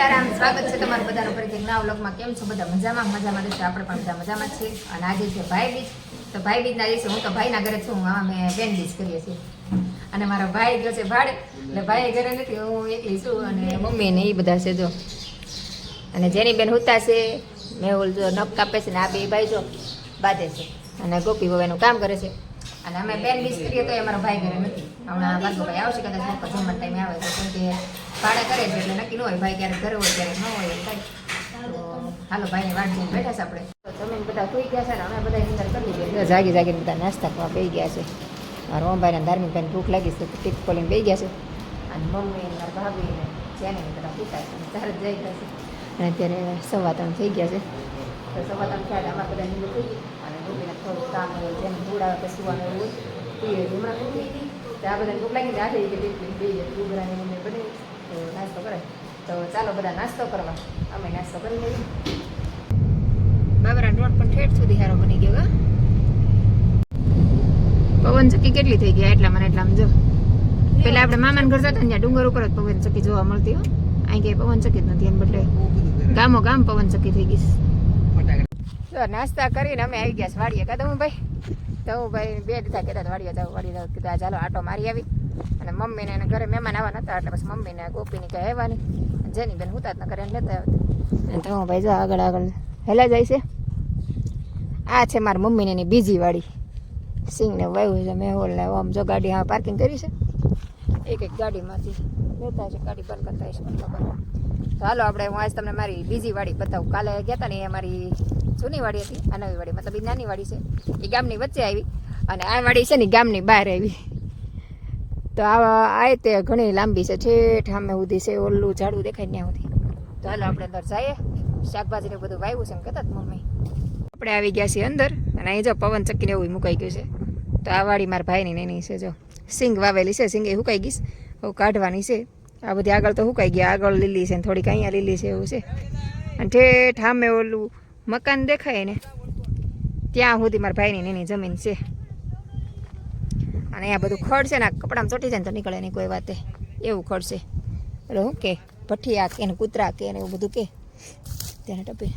સીતારામ, સ્વાગત છે તમારું બધાનું ફરીથી એક નવા કેમ છો બધા? મજામાં? મજામાં રહેશે આપણે પણ બધા મજામાં છીએ. અને આજે છે ભાઈ બીજ. તો ભાઈ બીજના દિવસે હું તો ભાઈના ઘરે છું. અમે બેન બીજ કરીએ છીએ. અને મારો ભાઈ ગયો છે ભાડે. એટલે ભાઈ ઘરે નથી. હું એકલી છું અને મમ્મી ને એ બધા છે જો. અને જેની બેન હુતા છે મેહુલ જો નખ કાપે છે ને આ બે ભાઈ જો બાંધે છે. અને ગોપી બવાનું કામ કરે છે. અને અમે બેન બીજ કરીએ તો એ મારો ભાઈ ઘરે નથી. હમણાં ભાર્ગવભાઈ આવશે કદાચ. બપોર જમવા ટાઈમે આવે તો કેમ કે ભાડે કરે છે એટલે નક્કી ન હોય, ભાઈ ક્યારેક ઘરે હોય, ક્યારેક ન હોય તો હાલો, ભાઈને વાટ જોઈને બેઠા છે આપણે. તો તમે બધા સુઈ ગયા છે ને, અમે બધા નિંદર કરી લીધી જાગી જાગીને બધા નાસ્તા ખાવા બેસી ગયા છે. મારા ધાર્મિક ભાઈને ભૂખ લાગી છે ટીપ ખોલીને બેસી ગયા છે. અને મમ્મી મારા ભાભી ને જેને બધા પૂતા છે જ જઈ ગયા છે. અને અત્યારે સવા ત્રણ થઈ ગયા છે. તો સવા ત્રણ થયા અમારા બધા નિંદર થઈ અને મમ્મીને થોડુંક કામ હોય જેને આવે, પછી સુવાનું હોય, એ હમણાં પૂછી હતી તો આ બધા ભૂખ લાગી આજે કે બે ડુંગરાની મમ્મી બની. તો નાસ્તો કરે. તો ચાલો બધા નાસ્તો કરવા. અમે નાસ્તો કરી લઈએ. બાબરા રોડ પણ ઠેઠ સુધી હારો બની ગયો પવન ચક્કી કેટલી થઈ ગયા એટલા મને એટલા જો. પેલા આપણે મામાના ઘર જતા ત્યાં ડુંગર ઉપર જ પવન ચક્કી જોવા મળતી, હો. અહીં ક્યાંય પવન ચક્કી નથી, એમ બદલે ગામો ગામ પવન ચક્કી થઈ ગઈ તો નાસ્તા કરીને અમે આવી ગયા વાડીએ. હું ભાઈ? તો હું ભાઈ બે દીધા કહેતા હતા વાડીએ જાવ વાડીએ જાવ. કીધું ચાલો, આટો મારી આવી. અને મમ્મીને એને ઘરે મહેમાન આવવાના હતા એટલે પછી મમ્મીને ગોપીની કઈ આવવાની જેની બેન હુતા જ ઘરે લેતા આવતી. અને તો હું ભાઈ જો આગળ આગળ હેલા જાય છે. આ છે મારી મમ્મીને એની બીજી વાડી. સિંગને વાવ્યું છે મેહોલ ને આમ જો ગાડી હા પાર્કિંગ કરી છે. એક એક ગાડીમાંથી લેતા છે, ગાડી બંધ કરતા હશે તો હાલો આપણે હું આજ તમને મારી બીજી વાડી બતાવું. કાલે ગયા હતા ને એ મારી જૂની વાડી હતી, આ નવી વાડી. મતલબ એ નાની વાડી છે. એ ગામની વચ્ચે આવી. અને આ વાડી છે ને ગામની બહાર આવી. તો આ આ તે ઘણી લાંબી છે ઠેઠ સામે સુધી છે, ઓલું ઝાડું દેખાય ત્યાં સુધી. તો હાલો આપણે અંદર જઈએ. શાકભાજી ને બધું વાવ્યું છે એમ કહેતા મમ્મી. આપણે આવી ગયા છીએ અંદર, અને અહીં જો પવન ચક્કીને એવું મુકાઈ ગયું છે. તો આ વાડી મારા ભાઈની નાની છે, જો. સિંગ વાવેલી છે, સિંગ એ હુકાઈ ગઈશ હવે કાઢવાની છે. આ બધી આગળ તો હુકાઈ ગયા. આગળ લીલી છે ને થોડીક અહીંયા લીલી છે એવું છે. અને ઠેઠ સામે ઓલું મકાન દેખાય ને. ત્યાં સુધી મારા ભાઈની નેની જમીન છે. અને અહીંયા બધું ખડ છે ને કપડામાં ચોટી જાય ને તો નીકળે નહીં કોઈ વાતે. એવું ખડ છે. એટલે શું કે ભઠિયા કે ને કૂતરા કે ને એવું બધું કે. તેને ટપી.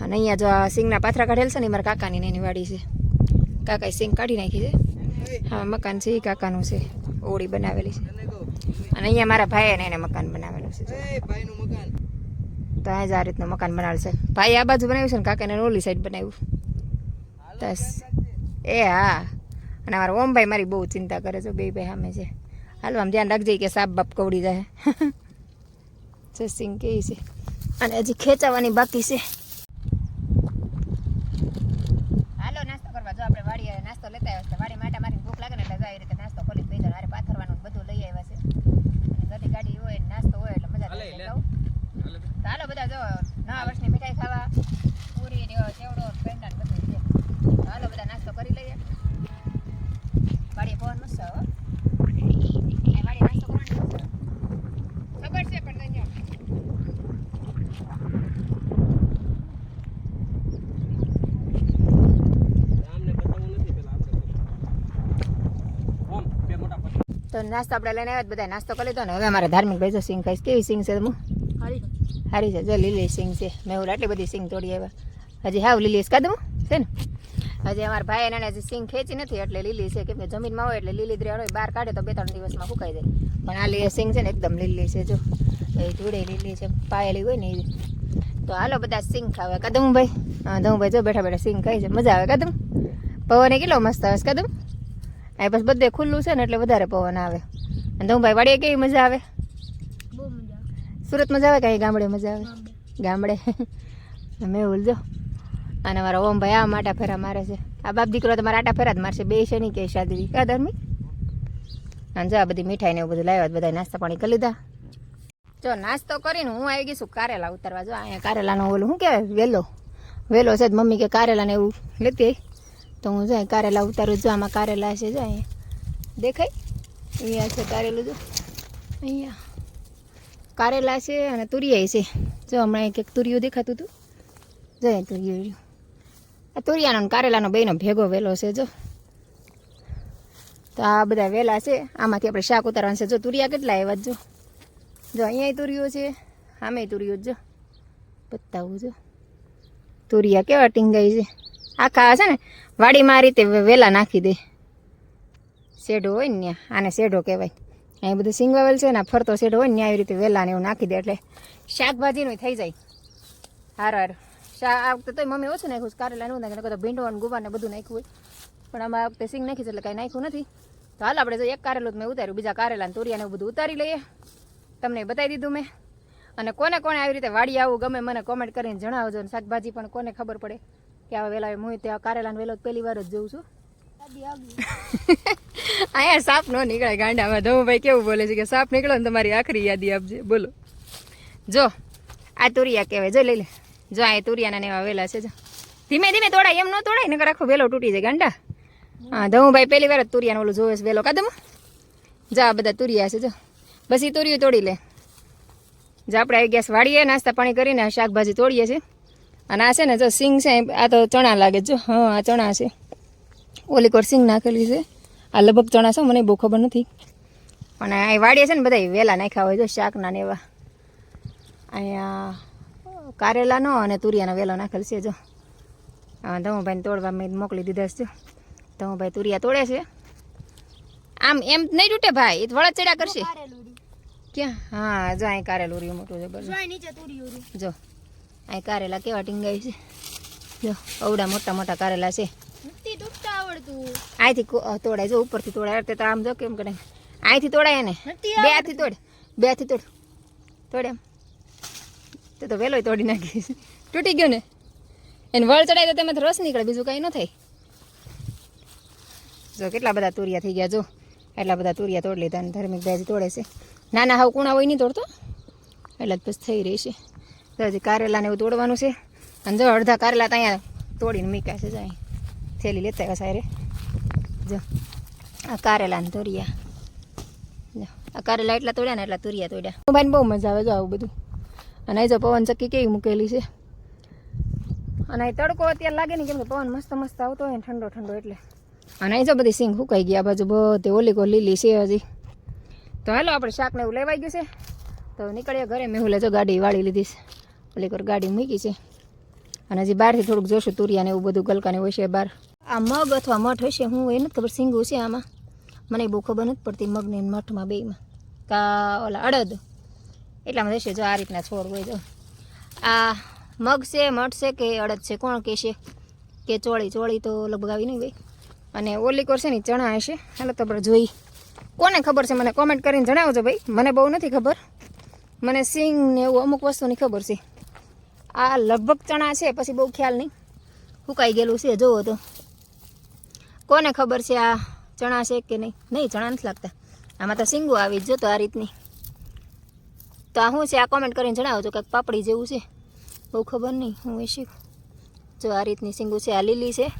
અને અહીંયા જો આ સિંગના પાથરા કાઢેલ છે ને મારા કાકાની એની વાડી છે. કાકાએ સિંગ કાઢી નાખી છે. હા મકાન છે એ કાકાનું છે. ઓળી બનાવેલી છે. અને અહીંયા મારા ભાઈએ ને એને મકાન બનાવેલું છે. તો અહીં જ આ રીતનું મકાન બનાવેલું છે. ભાઈ આ બાજુ બનાવ્યું છે ને કાકાને ઓલી સાઈડ બનાવ્યું. એ હા. અને મારા ઓમભાઈ મારી બહુ ચિંતા કરે છે બે ભાઈ સામે છે. હાલો, આમ ધ્યાન રાખજે કે સાપ બાપ કવડી જાય. સિંગ કેવી છે? અને હજી ખેંચાવાની બાકી છે હાલો નાસ્તો કરવા જો આપણે વાડીએ નાસ્તો લેતા આવ્યા છે વાડી માટે મારી ભૂખ લાગે ને એટલે જાય રીતે નાસ્તો ખોલી બે જણ હારે પાથરવાનું ને બધું લઈ આવ્યા છે અને બધી ગાડી હોય ને નાસ્તો હોય એટલે મજા આવે એટલે કહું. તો હાલો બધા જો નવા વર્ષની મીઠાઈ ખાવા પૂરી ને એવો ચેવડો પેંડા ને બધું છે તો હાલો બધા નાસ્તો કરી લઈએ વાડીએ પવન મસ્ત હો અહીં વાડીએ નાસ્તો કરવાની મસ્ત. ખબર છે પણ નહીં તો નાસ્તો આપણે લઈને આવ્યા બધા નાસ્તો કરી લીધો ને હવે અમારે ધાર્મિક ભાઈ જો સિંગ ખાઈશ. કેવી સિંગ છે તમે? સારી છે. જો લીલી સિંગ છે. મેં હું આટલી બધી સિંગ તોડી આવ્યા. હજી હાવ લીલી છે. કાદમ છે ને? હજી અમારા ભાઈ એને હજી સિંગ ખેંચી નથી એટલે લીલી છે કેમ કે જમીનમાં હોય એટલે લીલી દ્રેડ હોય બહાર કાઢે તો બે ત્રણ દિવસમાં સુકાઈ જાય. પણ આ લીલી સિંગ છે ને એકદમ લીલી છે જો. એ જોડે લીલી છે પાયેલી હોય ને એવી. તો હાલો બધા સિંગ ખાવે. કદમ ભાઈ? હા ભાઈ જો બેઠા બેઠા સિંગ ખાઈ છે. મજા આવે કદમ પવને કેટલો મસ્ત આવે કદમ આ બસ બધે ખુલ્લું છે ને એટલે વધારે પવન આવે. અને દમભાઈ વાડીએ કેવી મજા આવે? સુરત મજા આવે કે ગામડે મજા આવે? ગામડે. મેં ભૂલજો અને મારા ઓમ ભાઈ આ આટા ફેરા મારે છે. આ બાપ દીકરો તો મારા આટા ફેરા જ મારશે. બે છે નહીં કે શાદી. કા ધર્મી? અને જો આ બધી મીઠાઈ ને એવું બધું લાવ્યા બધા નાસ્તા પાણી કરી લીધા. જો નાસ્તો કરીને હું આવી ગઈ છું કારેલા ઉતારવા. જો અહીંયા કારેલાનો ઓલું શું કહેવાય? વેલો. વેલો છે જ મમ્મી કે કારેલા ને એવું લેતી. તો હું જાય કારેલા ઉતારું જો આમાં કારેલા છે જાય દેખાય? અહીંયા છે કારેલું, જો. અહીંયા. કારેલા છે અને તુરિયાય છે. જો, હમણાં એક એક તુરિયું દેખાતું હતું. જાય તુરિયું આ તુરિયાનો કારેલાનો બેનો ભેગો વેલો છે, જો. તો આ બધા વેલા છે. આમાંથી આપણે શાક ઉતારવાનું છે. જો, તુરિયા કેટલા આવ્યા જો. જો અહીંયા તુરિયો છે આમે તુરિયો જો. બતાવું જો. તુરિયા કેવા ટીંગાઈ છે. આખા છે ને વાડીમાં આ રીતે વેલા નાખી દે. શેઢો હોય ને ત્યાં આને શેઢો કહેવાય. અહીં બધું સિંગવાવેલ છે ને ફરતો શેઢો હોય ને ત્યાં આવી રીતે વેલા ને એવું નાખી દે એટલે શાકભાજીનું થઈ જાય. હાર હાર. શા, આ વખતે તોય મમ્મી ઓછું નાખ્યું કારેલા નું નાખ્યું તો ભીંડો અને ગુવા ને બધું નાખ્યું હોય. પણ આમાં આ વખતે સિંગ નાખી છે એટલે કાંઈ નાખ્યું નથી. તો હાલ આપણે જો એક કારેલું મેં ઉતાર્યું, બીજા કારેલા ને તોરિયાને બધું ઉતારી લઈએ. તમને બતાવી દીધું મેં. અને કોને કોને આવી રીતે વાડી આવું ગમે મને કોમેન્ટ કરીને જણાવજો અને શાકભાજી પણ કોને ખબર પડે. કે હવે વેલા હું ત્યાં કારેલા વેલો પહેલી વાર જ જોઉં છું. અહીંયા સાપ નો નીકળે ગાંડામાં. ધમુભાઈ કેવું બોલે છે કે સાપ નીકળો ને તમારી આખરી યાદી આપજે. બોલો. જો આ તુરિયા કહેવાય. જો લઈ લે. જો આ તુરિયાના ને એવા વેલા છે. જો. ધીમે ધીમે તોડાય. એમ ન તોડાય નકર આખો વેલો તૂટી જાય ગાંડા. હા ધમુભાઈ પહેલી વાર જ તુરિયાનો ઓલું જોવે છે વેલો. કાદમ જા આ બધા તુરિયા છે જો. બસ એ તુરિયું તોડી લે. જો આપણે આવી ગેસ વાળીએ નાસ્તા પાણી કરીને શાકભાજી તોડીએ છીએ. અને આ છે ને જો સિંગ છે આ તો ચણા લાગે જો હા આ ચણા છે. ઓલી કોર સિંગ નાખેલી છે. આ લગભગ ચણા છે મને બહુ ખબર નથી. પણ આ વાડીએ છે ને બધા વેલા નાખ્યા હોય જો શાકના ને એવા. અહીંયા કારેલાનો અને તુરિયાનો વેલો નાખેલ છે જો. હા ધમુભાઈને તોડવા મેં મોકલી દીધા છે ધમુભાઈ તુરિયા તોડે છે. આમ એમ નહીં તૂટે ભાઈ વળદ ચડ્યા કરશે. ક્યાં? હા જો અહીં કારેલું રહ્યું મોટું જબર જો. અહીં કારેલા કેવા ટીંગાય છે. જો અવડા મોટા મોટા કારેલા છે. અહીંથી અ, તોડાય જો ઉપરથી તોડાય. તે તો આમ જો કેમ કરે. અહીંથી તોડાય ને બેથી તોડ બેથી તોડ. તોડ એમ. તે તો વેલોય તોડી નાખી તૂટી ગયો ને. એને વળ ચડાય તો તેમાંથી રસ નીકળે બીજું કાંઈ ન થાય. જો કેટલા બધા તુરિયા થઈ ગયા જો. એટલા બધા તુરિયા તોડી લીધા અને ધાર્મિક ભાઈ તોડે છે. નાના હાવ કુણા હોય નહીં તોડતો. એટલે જ પછી થઈ રહી છે. તો હજી કારેલાને એવું તોડવાનું છે. અને જો અડધા કારેલા તો અહીંયા તોડીને મૂક્યા છે જાય થેલી લેતા આવ્યા સારે જો, આ કારેલાને તોરિયા જો, આ કારેલા એટલા તોડ્યા ને એટલા તુરિયા તોડ્યા. ભાઈને બહુ મજા આવે જો આવું બધું. અને જો પવન ચક્કી કેવી મૂકેલી છે. અને અહીં તડકો અત્યારે લાગે ને કેમ કે પવન મસ્ત મસ્ત આવતો હોય ઠંડો ઠંડો એટલે. અને અહીં જો બધી સિંગ સુકાઈ ગયા બાજુ બધી ઓલી કો લીલી છે હજી. તો હાલો, આપણે શાક ને એવું લેવાઈ ગયું છે. તો નીકળીએ ઘરે. મેં હું લેજો ગાડી વાળી લીધી છે. ઓલી કોર ગાડી મૂકી છે. અને હજી બહારથી થોડુંક જોશું તુરિયા ને એવું બધું ગલકાને હોય છે બહાર. આ મગ અથવા મઠ હશે, હું એ નથી ખબર, સિંગું છે આમાં. મને બહુ ખબર નથી પડતી મગને મઠમાં બેમાં કા ઓલા અડદ. એટલામાં હશે જો આ રીતના છોડ હોય જો આ મગ છે, મઠ છે કે અડદ છે, કોણ કહેશે કે ચોળી ચોળી તો લગભગ આવી નહીં ભાઈ અને ઓલી કોર છે ને ચણા હશે. હાલો તો જોઈ કોને ખબર છે મને કોમેન્ટ કરીને જણાવજો ભાઈ. મને બહુ નથી ખબર. મને સિંગ ને એવું અમુક વસ્તુની ખબર છે. આ લગભગ ચણા છે, પછી બહુ ખ્યાલ નહીં. સુકાઈ ગયેલું છે, જોવો તો. કોને ખબર છે આ ચણા છે કે નહીં? નહીં, ચણા નથી લાગતા. આમાં તો સિંગો આવી જ જો તો આ રીતની. તો આ શું છે? આ કોમેન્ટ કરીને જણાવજો, કંઈક પાપડી જેવું છે. બહુ ખબર નહીં, હું એ શીખું જો આ રીતની સિંગુ છે, આ લીલી છે,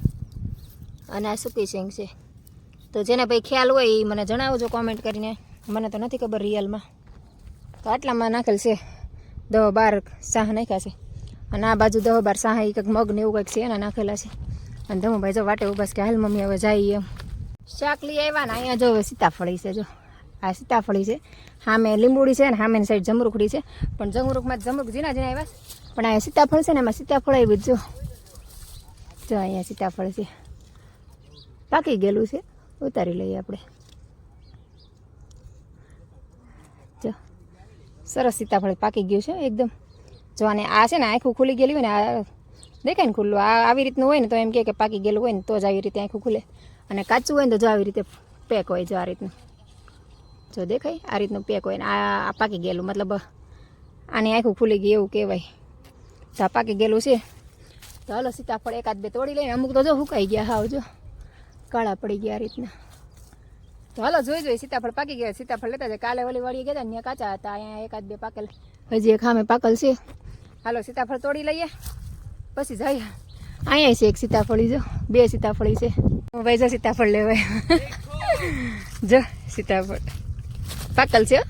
અને આ સૂકી સિંગ છે. તો જેને ભાઈ ખ્યાલ હોય એ મને જણાવજો કોમેન્ટ કરીને. મને તો નથી ખબર રિયલમાં. તો આટલામાં નાખેલ છે. દવા બાર શાહ નાખ્યા છે. અને આ બાજુ દહ બાર શાહ કંઈક મગ ને એવું કંઈક છે એના નાખેલા છે. અને ધમુભાઈ જો વાટે ઊભા કે હાલ મમ્મી હવે જાય એમ. શાક લઈ આવ્યા ને અહીંયા જો હવે સીતાફળી છે જો. આ સીતાફળી છે. સામે લીંબુડી છે ને સામેની સાઈડ જમરૂખડી છે. પણ જમરૂખમાં જમરૂખ ઝીણા ઝીણા આવ્યા પણ અહીંયા સીતાફળ છે ને એમાં સીતાફળ આવી જો જો. અહીંયા સીતાફળ છે. પાકી ગયેલું છે. ઉતારી લઈએ આપણે. જો. સરસ સીતાફળ પાકી ગયું છે એકદમ. જો અને આ છે ને આખું ખુલી ગયેલી હોય ને આ દેખાય ને ખુલ્લું. આ આવી રીતનું હોય ને તો એમ કહે કે પાકી ગયેલું હોય ને તો જ આવી રીતે આખું ખુલે. અને કાચું હોય ને તો જો આવી રીતે પેક હોય જો આ રીતનું. જો દેખાય? આ રીતનું પેક હોય ને આ પાકી ગયેલું. મતલબ આની આખું ખુલી ગઈ એવું કહેવાય. તો આ પાકી ગયેલું છે. તો હલો સીતાફળ એકાદ બે તોડી લઈને અમુક તો જો સુકાઈ ગયા હાવ જો. કાળા પડી ગયા આ રીતના. તો હાલો જોઈ જોઈ સીતાફળ પાકી ગયા. સીતાફળ લેતા જાય કાલે ઓલી વાળી ગયા હતા ત્યાં કાચા હતા. અહીંયા એકાદ બે પાકેલ. હજી એક સામે પાકલ છે. હાલો, સીતાફળ તોડી લઈએ. પછી જઈએ. અહીંયા છે એક સીતાફળી, જો. બે સીતાફળી છે. ભાઈ જો સીતાફળ લેવાય જો સીતાફળ. પાકલ છે.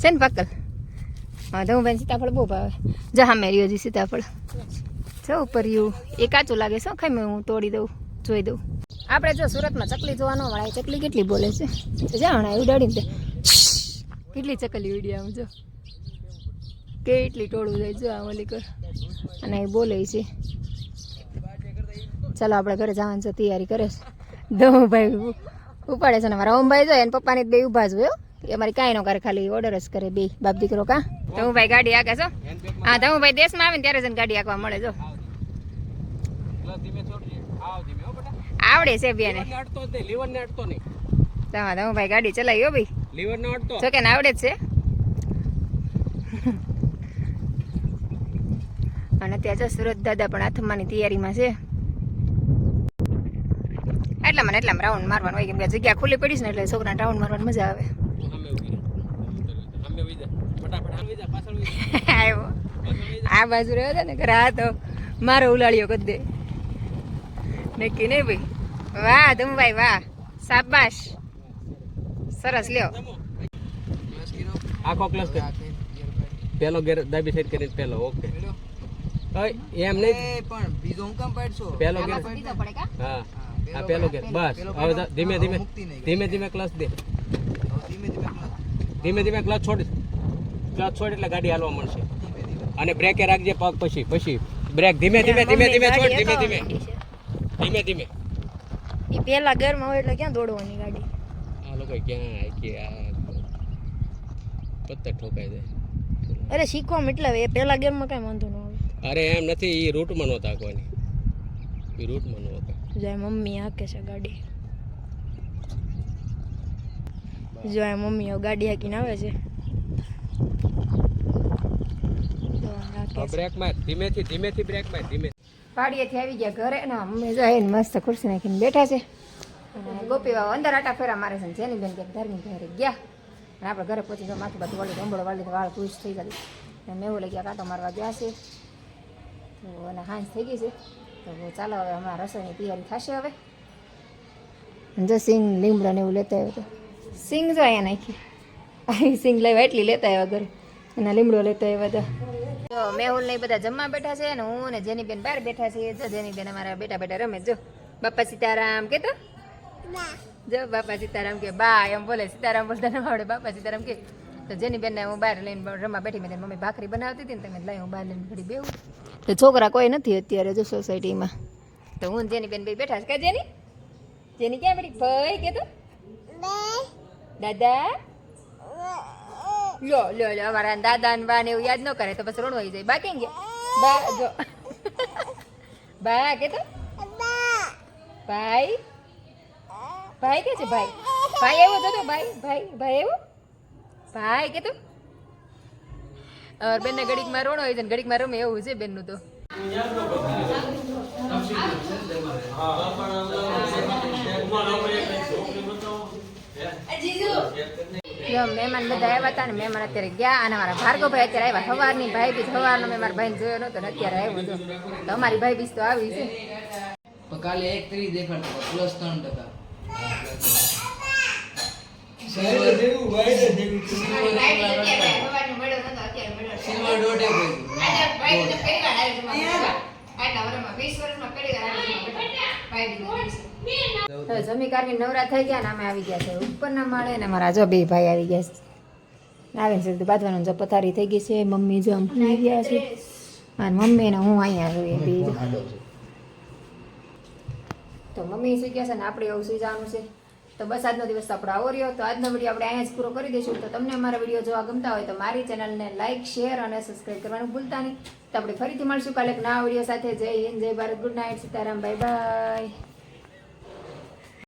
છે ને પાકલ? હા તો ભાઈ સીતાફળ બહુ ભાવે. જો હા મેરી હજી સીતાફળ. જો ઉપર યુ એ કાચું લાગે છે ખાઈ હું તોડી દઉં, જોઈ દઉં. આપણે જો સુરતમાં ચકલી જોવાનો વળાય ચકલી કેટલી બોલે છે. જાણ ઉડાડીને કેટલી ચકલી ઉડી આમ, જો. કેટલી ટોળું જાય જો આ ઓલી કર. અને એ બોલે છે. ચાલો આપણે ઘરે જવાની છે તૈયારી કરે છે. દમુભાઈ ઉપાડે છે ને મારા ઓમભાઈ જો એને પપ્પાની બે ઊભા જ હોય એ અમારી કાંઈ ન કરે ખાલી ઓર્ડર જ કરે બે. બાપ દીકરો કા? દમુભાઈ ગાડી આગે છો હા. દમુભાઈ દેશમાં આવે ને ત્યારે જ એને ગાડી આંકવા મળે જો. આવડે છે બેને. લીવર ને અડતો નહીં દમુભાઈ ગાડી ચલાવી હો ભાઈ. લીવર ને અડતો જો કે આવડે જ છે. અને ત્યાં જો સુરત દાદા પણ આથમવાની તૈયારીમાં છે. એટલા મને એટલા રાઉન્ડ મારવાનું હોય કેમ કે જગ્યા ખુલ્લી પડી છે ને એટલે છોકરાને રાઉન્ડ મારવાની મજા આવે. આ બાજુ રહ્યો છે ને ઘરે આ તો મારો ઉલાળ્યો કદ દે. નક્કી નહીં ભાઈ? વાહ, ધમભાઈ, વાહ. સાબાશ સરસ, લ્યો. આખો ક્લાસ કર. પેલો ગેર ડાબી સાઈડ કરી પેલો ઓકે. એમ નહીં. પણ બીજો હું કામ પાડશો? પેલો ગેર. હા. આ પેલો ગેર. બસ. હવે ધીમે ધીમે ધીમે ધીમે ક્લચ દે. ધીમે ધીમે ધીમે ધીમે ક્લચ છોડ. ક્લચ છોડ એટલે ગાડી હાલવા મળશે. અને બ્રેકે રાખજે પગ પછી પછી. બ્રેક ધીમે ધીમે ધીમે ધીમે છોડ ધીમે ધીમે. ધીમે ધીમે. એ પેલા ગેરમાં હોય એટલે ક્યાં દોડવાની ગાડી? આ લોકો ક્યાં કે આ પત્તર ઠોકાઈ જાય. અરે શીખવા એટલે એ પેલા ગેરમાં કઈ વાંધો ન અરે એમ નથી એ રૂટમાં નહોતા હાંકવાની એ રૂટમાં નહોતા. જો આ મમ્મી હાકે છે ગાડી. જો એ મમ્મી ગાડી હાકીને આવે છે. જો આ હાકે છે. બ્રેક માર ધીમેથી ધીમેથી બ્રેક માર ધીમે. પાડીએથી આવી ગયા ઘરે ના મમ્મી જઈને એને મસ્ત ખુરશી નાખીને બેઠા છે. અને ગોપી બાબા અંદર આટા ફેરા મારે છે ને જેની બેન કે ધરની ઘરે ગયા. અને આપણે ઘરે પહોંચી તો માથું બધું વાળી રંબળો વાળી વાળ ખુશ થઈ ગઈ અને મેં એવું લઈ ગયા કાંટો મારવા ગયા છે. તો અને હાંજ થઈ ગઈ છે. તો ચાલો હવે અમારા રસોઈની તૈયારી થશે હવે. અને જો સિંગ લીમડો ને એવું લેતા આવ્યો તો? સિંગ જો અહીંયા નાખી. આ સિંગ લેવા એટલી લેતા આવ્યા ઘરે. એના લીમડો લેતા આવ્યા હતા જો મેહુલ ને બધા જમવા બેઠા છે ને હું ને જેની બેન બહાર બેઠા છે જો જેની બેન અમારા બેટા બેટા રમે. જો બાપા સીતારામ કે તો? જો બાપા સીતારામ કે બા એમ બોલે. સીતારામ બોલતા ન આવડે બાપા સીતારામ કે તો જેની બેનને હું બહાર લઈને રમવા બેઠી મેં મમ્મી ભાખરી બનાવતી હતી ને તમે લઈ હું બહાર લઈને ઘડી બેવું તો છોકરા કોઈ નથી અત્યારે જો સોસાયટીમાં. તો હું જેની બેન ભાઈ બેઠા છે. કે જેની? જેની ક્યાં બેઠી? ભાઈ કે તો? દાદા? લો લ્યો લો અમારા દાદા ને બા ને એવું યાદ ન કરે તો પછી રોણવાઈ જાય. બા કેમ ગયા? બા જો. બા કે તો? ભાઈ? ભાઈ કે છે ભાઈ? ભાઈ એવો તો ભાઈ ભાઈ ભાઈ આવ્યો? ભાઈ, કે તું? બેન ને ઘડીક રોણો હોય છે ને માં રમે એવું છે બેનનું તો મહેમાન બધા આવ્યા હતા ને, મહેમાન અત્યારે ગયા અને મારા ભાર્ગવભાઈ અત્યારે આવ્યા સવારની, ભાઈ બીજ સવારનો મેં મારા ભાઈને જોયો નતો ને અત્યારે આવ્યો જો તો અમારી ભાઈ બીજ તો આવી છે. કાલે એક ત્રીસ દેખાડતો પ્લસ ત્રણ ટકા સિલ્વર દોઢે પડી હવે જમી કારવી નવરા થઈ ગયા ને અમે આવી ગયા છે. ઉપરના માળે ને મારા જો બે ભાઈ આવી ગયા છે. આવીને સીધું બાંધવાનું જો પથારી થઈ ગઈ છે. મમ્મી જો આમ સુઈ ગયા છે. અને મમ્મી ને હું અહીંયા જોઈએ એ બે તો મમ્મી સુઈ ગયા છે ને આપણે એવું સુઈ જવાનું છે. તો બસ આજનો દિવસ આપણો આવો રહ્યો. તો આજનો વીડિયો આપણે અહીંયા જ પૂરો કરી દઈશું. તો તમને અમારા વીડિયો જોવા ગમતા હોય તો મારી ચેનલને લાઇક શેર અને સબસ્ક્રાઈબ કરવાનું ભૂલતા નહીં. તો આપણે ફરીથી મળશું કાલે એક નવા વીડિયો સાથે. જય હિન્દ, જય Bharat. Good night Sitaram. Bye bye